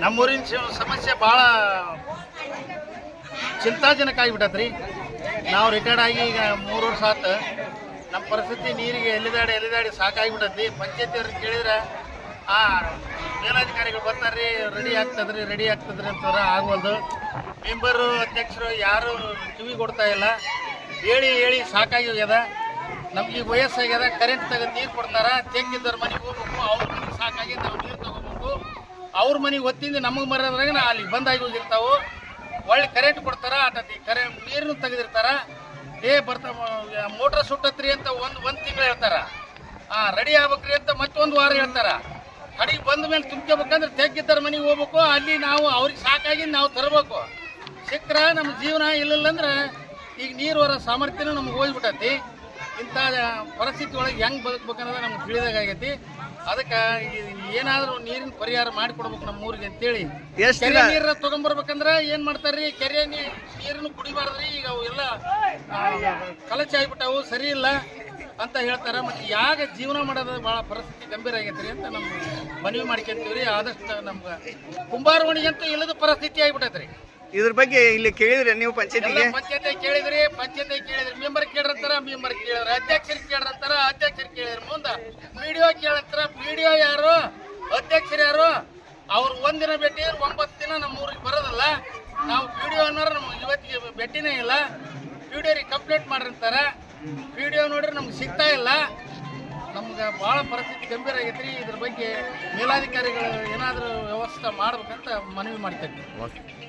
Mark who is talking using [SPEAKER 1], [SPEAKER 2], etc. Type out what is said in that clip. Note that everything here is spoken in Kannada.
[SPEAKER 1] ನಮ್ಮೂರಿನ ಸಮಸ್ಯೆ ಭಾಳ ಚಿಂತಾಜನಕ ಆಗಿಬಿಟ್ಟತ್ರಿ. ನಾವು ರಿಟೈರ್ಡ್ ಆಗಿ ಈಗ ಮೂರು ವರ್ಷ ಆತು. ನಮ್ಮ ಪರಿಸ್ಥಿತಿ ನೀರಿಗೆ ಎಲ್ಲಿದಾಡಿ ಎಲ್ಲಿದಾಡಿ ಸಾಕಾಗಿಬಿಟ್ಟತಿ ಪಂಚಾಯತಿ ಅವ್ರಿಗೆ ಕೇಳಿದ್ರೆ, ಆ, ಮೇಲಾಧಿಕಾರಿಗಳು ಬರ್ತಾರ್ರಿ ರೆಡಿ ಆಗ್ತದ್ರಿ ರೆಡಿ ಆಗ್ತದ್ರಿ ಅಂತಾರೆ, ಆಗವಲ್ದು. ಮೆಂಬರು ಅಧ್ಯಕ್ಷರು ಯಾರು ಕಿವಿ ಕೊಡ್ತಾ ಇಲ್ಲ. ಹೇಳಿ ಹೇಳಿ ಸಾಕಾಗಿ ಹೋಗ್ಯದ ನಮ್ಗೆ ವಯಸ್ಸಾಗ್ಯದ ಕರೆಂಟ್ ತೆಗೆದು ನೀರು ಕೊಡ್ತಾರ. ತೆಂಗಿದ್ದವ್ರ ಮನೆಗೆ ಹೋಗ್ಬೇಕು, ಅವ್ರ ಮನೆಗೆ ಸಾಕಾಗಿ ನಾವು ನೀರು ತಗೋಬೇಕು. ಅವ್ರ ಮನೆಗೆ ಒತ್ತಿಂದ ನಮಗೆ ಮರದ್ರಾಗ ಅಲ್ಲಿಗೆ ಅಲ್ಲಿ ಬಂದಾಗಿ ಹೋಗಿರ್ತಾವೆ ಒಳ್ಳೆ ಕರೆಂಟ್ ಕೊಡ್ತಾರ ಆಟತಿ ಕರೆ ನೀರನ್ನು ತೆಗೆದಿರ್ತಾರ. ಏ ಬರ್ತಾವ ಮೋಟ್ರ್ ಸುಟ್ಟತ್ರಿ ಅಂತ ಒಂದು ಒಂದು ತಿಂಗಳು ಹೇಳ್ತಾರ. ಆ, ರೆಡಿ ಆಗ್ಬೇಕ್ರಿ ಅಂತ ಮತ್ತೊಂದು ವಾರ ಹೇಳ್ತಾರ. ಕಡೆಗೆ ಬಂದ ಮೇಲೆ ತುಂಬ್ಕೋಬೇಕಂದ್ರೆ ತೆಗ್ಗಿದ್ದಾರ ಮನೆಗೆ ಹೋಗ್ಬೇಕು, ಅಲ್ಲಿ ನಾವು ಅವ್ರಿಗೆ ಸಾಕಾಗಿ ನಾವು ತರಬೇಕು. ಸಿಕ್ಕ್ರ ನಮ್ಮ ಜೀವನ ಇಲ್ಲ ಅಂದ್ರೆ ಈಗ ನೀರು ಹೊರ ಸಾಮರ್ಥ್ಯನೂ ನಮ್ಗೆ ಹೋಗ್ಬಿಟ್ಟತಿ. ಇಂಥ ಪರಿಸ್ಥಿತಿ ಒಳಗೆ ಹೆಂಗೆ ಬದುಕಬೇಕನ್ನೋದು ನಮ್ಗೆ ತಿಳಿದಾಗೈತಿ ಅದಕ್ಕೆ ಏನಾದರೂ ನೀರಿನ ಪರಿಹಾರ ಮಾಡಿಕೊಡ್ಬೇಕು ನಮ್ಮ ಊರಿಗೆ ಅಂತೇಳಿ.
[SPEAKER 2] ಎಷ್ಟ್
[SPEAKER 1] ಕೆರೆ
[SPEAKER 2] ದಿನ?
[SPEAKER 1] ನೀರ ತಗೊಂಬರ್ಬೇಕಂದ್ರ ಏನ್ ಮಾಡ್ತಾರ್ರಿ? ಕೆರೆ ನೀ- ನೀರನ್ನು ಕುಡಿಬಾರ್ದ್ರಿ ಈಗ ಅವು ಎಲ್ಲ ಆ, ಕಲಚ ಆಗ್ಬಿಟ್ಟವು ಸರಿ ಇಲ್ಲ ಅಂತ ಹೇಳ್ತಾರ. ಮತ್ತೆ ಯಾಕೆ ಜೀವನ ಮಾಡೋದು ಬಹಳ ಪರಿಸ್ಥಿತಿ ಗಂಭೀರ ಆಗೈತ್ರಿ ಅಂತ ನಮ್ಮ ಮನವಿ ಮಾಡ್ಕೊಂತೀವ್ರಿ. ಆದಷ್ಟು ನಮ್ಗೆ ಕುಂಬಾರವಣಿಗಂತೂ ಇಲ್ಲದ ಪರಿಸ್ಥಿತಿ ಆಗ್ಬಿಟ್ಟೈತ್ರಿ.
[SPEAKER 2] ಇದ್ರ ಬಗ್ಗೆ ಇಲ್ಲಿ ಕೇಳಿದ್ರೆ ನೀವು
[SPEAKER 1] ಎಲ್ಲ
[SPEAKER 2] ಪಂಚಾಯತಿಗೆ?
[SPEAKER 1] ಪಂಚಾಯತಿ ಕೇಳಿದ್ರಿ ಪಂಚಾಯತಿ ಕೇಳಿದ್ರಿ. ಮೆಂಬರ್ ಕೇಳಿರ್ತಾರ ಮೆಂಬರ್ ಕೇಳಿದ್ರ ಅಧ್ಯಕ್ಷರು ಕೇಳಿರ್ತಾರ ಅಧ್ಯಕ್ಷರು ಕೇಳಿದ್ರ ಮುಂದ ವಿಡಿಯೋ ಕೇಳಿರ್ತಾರ ಒ ಯಾರು, ಅಧ್ಯಕ್ಷರು ಯಾರು, ಅವ್ರು ಒಂದಿನ ಭೇಟಿ, ಒಂಬತ್ತು ದಿನ ನಮ್ಮ ಊರಿಗೆ ಬರೋದಲ್ಲ. ನಾವು ವಿಡಿಯೋ ಅನ್ನೋರು ನಮ್ಗೆ ಇವತ್ತಿಗೆ ಭೇಟಿನೇ ಇಲ್ಲ. ವಿಡಿಯೋರಿಗೆ ಕಂಪ್ಲೇಂಟ್ ಡಿ ಒ ನೋಡಿದ್ರೆ ನಮ್ಗೆ ಸಿಗ್ತಾ ಇಲ್ಲ. ನಮ್ಗೆ ಭಾಳ ಪರಿಸ್ಥಿತಿ ಗಂಭೀರ ಆಗೈತ್ರಿ. ಇದ್ರ ಬಗ್ಗೆ ಮೇಲಾಧಿಕಾರಿಗಳು ಏನಾದರೂ ವ್ಯವಸ್ಥೆ ಮಾಡ್ಬೇಕಂತ ಮನವಿ ಮಾಡ್ತೈತಿ
[SPEAKER 2] ಓಕೆ